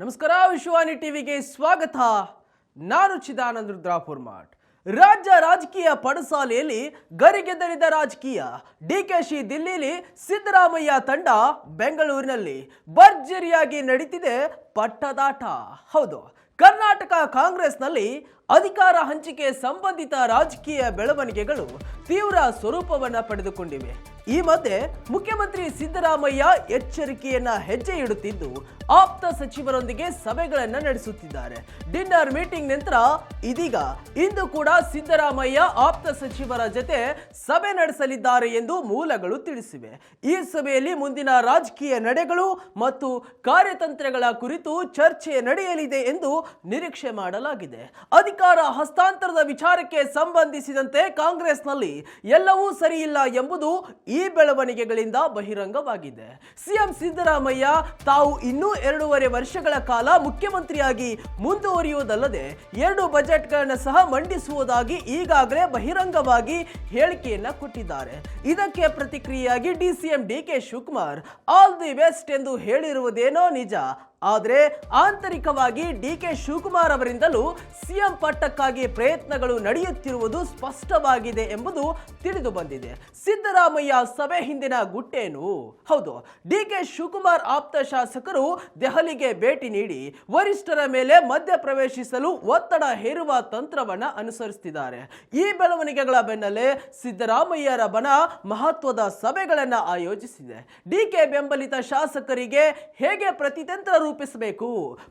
ನಮಸ್ಕಾರ ವಿಶ್ವಾನಿ ಟಿವಿಗೆ ಸ್ವಾಗತ. ನಾನು ಚಿದಾನಂದ ರುದ್ರಾಪುರ್ ಮಾಟ್ ರಾಜ್ಯ ರಾಜಕೀಯ ಪಡಸಾಲೆಯಲ್ಲಿ ಗರಿಗೆದರಿದ ರಾಜಕೀಯ. ಡಿಕೆಶಿ ದಿಲ್ಲಿಲಿ ಸಿದ್ದರಾಮಯ್ಯ ತಂಡ ಬೆಂಗಳೂರಿನಲ್ಲಿ ಭರ್ಜರಿಯಾಗಿ ನಡೀತಿದೆ ಪಟ್ಟದಾಟ. ಹೌದು ಕರ್ನಾಟಕ ಕಾಂಗ್ರೆಸ್ನಲ್ಲಿ ಅಧಿಕಾರ ಹಂಚಿಕೆ ಸಂಬಂಧಿತ ರಾಜಕೀಯ ಬೆಳವಣಿಗೆಗಳು ತೀವ್ರ ಸ್ವರೂಪವನ್ನು ಪಡೆದುಕೊಂಡಿವೆ. ಈ ಮಧ್ಯೆ ಮುಖ್ಯಮಂತ್ರಿ ಸಿದ್ದರಾಮಯ್ಯ ಎಚ್ಚರಿಕೆಯನ್ನ ಹೆಜ್ಜೆ ಇಡುತ್ತಿದ್ದು, ಆಪ್ತ ಸಚಿವರೊಂದಿಗೆ ಸಭೆಗಳನ್ನ ನಡೆಸುತ್ತಿದ್ದಾರೆ. ಡಿನ್ನರ್ ಮೀಟಿಂಗ್ ನಂತರ ಇದೀಗ ಇಂದು ಕೂಡ ಸಿದ್ದರಾಮಯ್ಯ ಆಪ್ತ ಸಚಿವರ ಜೊತೆ ಸಭೆ ನಡೆಸಲಿದ್ದಾರೆ ಎಂದು ಮೂಲಗಳು ತಿಳಿಸಿವೆ. ಈ ಸಭೆಯಲ್ಲಿ ಮುಂದಿನ ರಾಜಕೀಯ ನಡೆಗಳು ಮತ್ತು ಕಾರ್ಯತಂತ್ರಗಳ ಕುರಿತು ಚರ್ಚೆ ನಡೆಯಲಿದೆ ಎಂದು ನಿರೀಕ್ಷೆ ಮಾಡಲಾಗಿದೆ. ಅಧಿಕಾರ ಹಸ್ತಾಂತರದ ವಿಚಾರಕ್ಕೆ ಸಂಬಂಧಿಸಿದಂತೆ ಕಾಂಗ್ರೆಸ್ನಲ್ಲಿ ಎಲ್ಲವೂ ಸರಿಯಿಲ್ಲ ಎಂಬುದು ಈ ಬೆಳವಣಿಗೆಗಳಿಂದ ಬಹಿರಂಗವಾಗಿದೆ. ಸಿಎಂ ಸಿದ್ದರಾಮಯ್ಯ ತಾವು ಇನ್ನೂ ಎರಡೂವರೆ ವರ್ಷಗಳ ಕಾಲ ಮುಖ್ಯಮಂತ್ರಿಯಾಗಿ ಮುಂದುವರಿಯುವುದಲ್ಲದೆ ಎರಡು ಬಜೆಟ್ಗಳನ್ನು ಸಹ ಮಂಡಿಸುವುದಾಗಿ ಈಗಾಗಲೇ ಬಹಿರಂಗವಾಗಿ ಹೇಳಿಕೆಯನ್ನು ಕೊಟ್ಟಿದ್ದಾರೆ. ಇದಕ್ಕೆ ಪ್ರತಿಕ್ರಿಯೆಯಾಗಿ DCM DK Shivakumar, all the best ಎಂದು ಹೇಳಿರುವುದೇನೋ ನಿಜ ಆದರೆ ಆಂತರಿಕವಾಗಿ ಡಿ ಕೆ ಶಿವಕುಮಾರ್ ಅವರಿಂದಲೂ ಸಿಎಂ ಪಟ್ಟಕ್ಕಾಗಿ ಪ್ರಯತ್ನಗಳು ನಡೆಯುತ್ತಿರುವುದು ಸ್ಪಷ್ಟವಾಗಿದೆ ಎಂಬುದು ತಿಳಿದು ಬಂದಿದೆ. ಸಿದ್ದರಾಮಯ್ಯ ಸಭೆ ಹಿಂದಿನ ಗುಟ್ಟೇನು? ಹೌದು, ಡಿ ಕೆ ಶಿವಕುಮಾರ್ ಆಪ್ತ ಶಾಸಕರು ದೆಹಲಿಗೆ ಭೇಟಿ ನೀಡಿ ವರಿಷ್ಠರ ಮೇಲೆ ಮಧ್ಯ ಪ್ರವೇಶಿಸಲು ಒತ್ತಡ ಹೇರುವ ತಂತ್ರವನ್ನ ಅನುಸರಿಸುತ್ತಿದ್ದಾರೆ ಈ ಬೆಳವಣಿಗೆಗಳ ಬೆನ್ನಲ್ಲೇ ಸಿದ್ದರಾಮಯ್ಯರ ಬಣ ಮಹತ್ವದ ಸಭೆಗಳನ್ನ ಆಯೋಜಿಸಿದೆ. ಡಿಕೆ ಬೆಂಬಲಿತ ಶಾಸಕರಿಗೆ ಹೇಗೆ ಪ್ರತಿತಂತ್ರ ರೂಪಿಸಬೇಕು.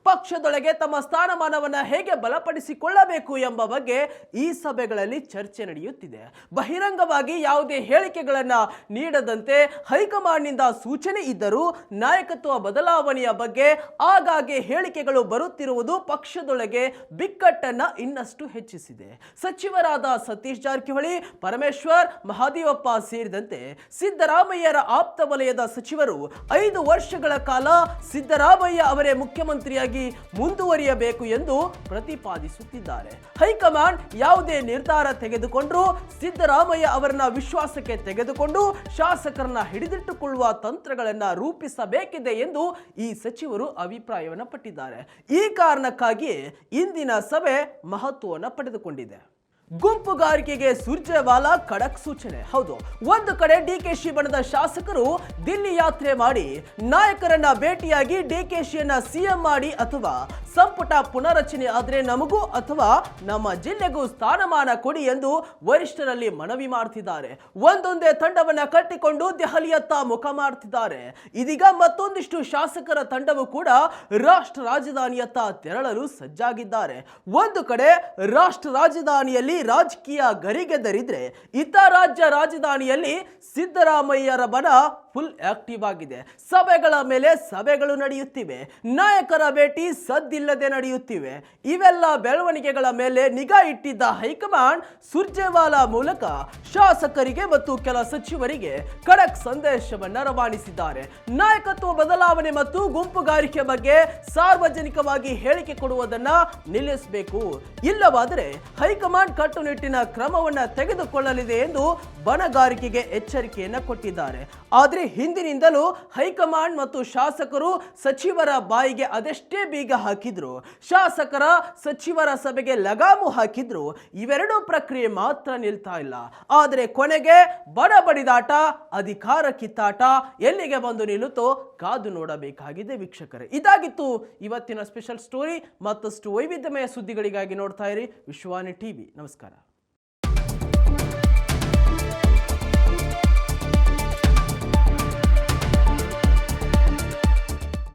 ಪಕ್ಷದೊಳಗೆ ತಮ್ಮ ಸ್ಥಾನಮಾನವನ್ನು ಹೇಗೆ ಬಲಪಡಿಸಿಕೊಳ್ಳಬೇಕು ಎಂಬ ಬಗ್ಗೆ ಈ ಸಭೆಗಳಲ್ಲಿ ಚರ್ಚೆ ನಡೆಯುತ್ತಿದೆ. ಬಹಿರಂಗವಾಗಿ ಯಾವುದೇ ಹೇಳಿಕೆಗಳನ್ನು ನೀಡದಂತೆ ಹೈಕಮಾಂಡ್ನಿಂದ ಸೂಚನೆ ಇದ್ದರೂ ನಾಯಕತ್ವ ಬದಲಾವಣೆಯ ಬಗ್ಗೆ ಆಗಾಗ್ಗೆ ಹೇಳಿಕೆಗಳು ಬರುತ್ತಿರುವುದು ಪಕ್ಷದೊಳಗೆ ಬಿಕ್ಕಟ್ಟನ್ನ ಇನ್ನಷ್ಟು ಹೆಚ್ಚಿಸಿದೆ. ಸಚಿವರಾದ ಸತೀಶ್ ಜಾರಕಿಹೊಳಿ, ಪರಮೇಶ್ವರ್, ಮಹಾದೇವಪ್ಪ ಸೇರಿದಂತೆ ಸಿದ್ದರಾಮಯ್ಯರ ಆಪ್ತ ವಲಯದ ಸಚಿವರು ಐದು ವರ್ಷಗಳ ಕಾಲ ಸಿದ್ದರಾಮಯ್ಯ ಅವರೇ ಮುಖ್ಯಮಂತ್ರಿಯಾಗಿ ಮುಂದುವರಿಯಬೇಕು ಎಂದು ಪ್ರತಿಪಾದಿಸುತ್ತಿದ್ದಾರೆ. ಹೈಕಮಾಂಡ್ ಯಾವುದೇ ನಿರ್ಧಾರ ತೆಗೆದುಕೊಂಡರೂ ಸಿದ್ದರಾಮಯ್ಯ ಅವರನ್ನ ವಿಶ್ವಾಸಕ್ಕೆ ತೆಗೆದುಕೊಂಡು ಶಾಸಕರನ್ನ ಹಿಡಿದಿಟ್ಟುಕೊಳ್ಳುವ ತಂತ್ರಗಳನ್ನ ರೂಪಿಸಬೇಕಿದೆ ಎಂದು ಈ ಸಚಿವರು ಅಭಿಪ್ರಾಯವನ್ನು ಪಟ್ಟಿದ್ದಾರೆ. ಈ ಕಾರಣಕ್ಕಾಗಿ ಇಂದಿನ ಸಭೆ ಮಹತ್ವವನ್ನು ಪಡೆದುಕೊಂಡಿದೆ. ಗುಂಪುಗಾರಿಕೆಗೆ ಸುರ್ಜೇವಾಲಾ ಖಡಕ್ ಸೂಚನೆ. ಹೌದು, ಒಂದು ಕಡೆ ಡಿಕೆಶಿ ಬಣದ ಶಾಸಕರು ದಿಲ್ಲಿ ಯಾತ್ರೆ ಮಾಡಿ ನಾಯಕರನ್ನ ಭೇಟಿಯಾಗಿ ಡಿಕೆಶಿಯನ್ನ ಸಿಎಂ ಮಾಡಿ ಅಥವಾ ಸಂಪುಟ ಪುನರಚನೆ ಆದರೆ ನಮಗೂ ಅಥವಾ ನಮ್ಮ ಜಿಲ್ಲೆಗೂ ಸ್ಥಾನಮಾನ ಕೊಡಿ ಎಂದು ವರಿಷ್ಠರಲ್ಲಿ ಮನವಿ ಮಾಡ್ತಿದ್ದಾರೆ. ಒಂದೊಂದೇ ತಂಡವನ್ನ ಕಟ್ಟಿಕೊಂಡು ದೆಹಲಿಯತ್ತ ಮುಖ ಮಾಡ್ತಿದ್ದಾರೆ. ಇದೀಗ ಮತ್ತೊಂದಿಷ್ಟು ಶಾಸಕರ ತಂಡವು ಕೂಡ ರಾಷ್ಟ್ರ ರಾಜಧಾನಿಯತ್ತ ತೆರಳಲು ಸಜ್ಜಾಗಿದ್ದಾರೆ. ಒಂದು ಕಡೆ ರಾಷ್ಟ್ರ ರಾಜಧಾನಿಯಲ್ಲಿ ರಾಜಕೀಯ ಗರಿಗೆದರಿದ್ರೆ ಇತ ರಾಜ್ಯ ರಾಜಧಾನಿಯಲ್ಲಿ ಸಿದ್ದರಾಮಯ್ಯರ ಬಣ ಫುಲ್ ಆಕ್ಟಿವ್ ಆಗಿದೆ. ಸಭೆಗಳ ಮೇಲೆ ಸಭೆಗಳು ನಡೆಯುತ್ತಿವೆ. ನಾಯಕರ ಭೇಟಿ ಸದ್ದಿಲ್ಲದೆ ನಡೆಯುತ್ತಿವೆ. ಇವೆಲ್ಲ ಬೆಳವಣಿಗೆಗಳ ಮೇಲೆ ನಿಗಾ ಇಟ್ಟಿದ್ದ ಹೈಕಮಾಂಡ್ ಸುರ್ಜೇವಾಲಾ ಮೂಲಕ ಶಾಸಕರಿಗೆ ಮತ್ತು ಕೆಲ ಸಚಿವರಿಗೆ ಖಡಕ್ ಸಂದೇಶವನ್ನ ರವಾನಿಸಿದ್ದಾರೆ. ನಾಯಕತ್ವ ಬದಲಾವಣೆ ಮತ್ತು ಗುಂಪುಗಾರಿಕೆ ಬಗ್ಗೆ ಸಾರ್ವಜನಿಕವಾಗಿ ಹೇಳಿಕೆ ಕೊಡುವುದನ್ನ ನಿಲ್ಲಿಸಬೇಕು. ಇಲ್ಲವಾದರೆ ಹೈಕಮಾಂಡ್ ಕಟ್ಟುನಿಟ್ಟಿನ ಕ್ರಮವನ್ನ ತೆಗೆದುಕೊಳ್ಳಲಿದೆ ಎಂದು ಬಣಗಾರಿಕೆಗೆ ಎಚ್ಚರಿಕೆಯನ್ನ ಕೊಟ್ಟಿದ್ದಾರೆ. ಆದರೆ ಹಿಂದಿನಿಂದಲೂ ಹೈಕಮಾಂಡ್ ಮತ್ತು ಶಾಸಕರು ಸಚಿವರ ಬಾಯಿಗೆ ಅದೆಷ್ಟೇ ಬೀಗ ಹಾಕಿದ್ರು, ಶಾಸಕರ ಸಚಿವರ ಸಭೆಗೆ ಲಗಾಮು ಹಾಕಿದ್ರು, ಇವೆರಡೂ ಪ್ರಕ್ರಿಯೆ ಮಾತ್ರ ನಿಲ್ತಾ ಇಲ್ಲ. ಆದರೆ ಕೊನೆಗೆ ಬಡ ಬಡಿದಾಟ ಅಧಿಕಾರ ಕಿತ್ತಾಟ ಎಲ್ಲಿಗೆ ಬಂದು ನಿಲ್ಲುತ್ತೋ ಕಾದು ನೋಡಬೇಕಾಗಿದೆ ವೀಕ್ಷಕರೇ. ಇದಾಗಿತ್ತು ಇವತ್ತಿನ ಸ್ಪೆಷಲ್ ಸ್ಟೋರಿ. ಮತ್ತಷ್ಟು ವೈವಿಧ್ಯಮಯ ಸುದ್ದಿಗಳಿಗಾಗಿ ನೋಡ್ತಾ ಇರಿ ವಿಶ್ವಾನಿ ಟಿವಿ. ನಮಸ್ಕಾರ.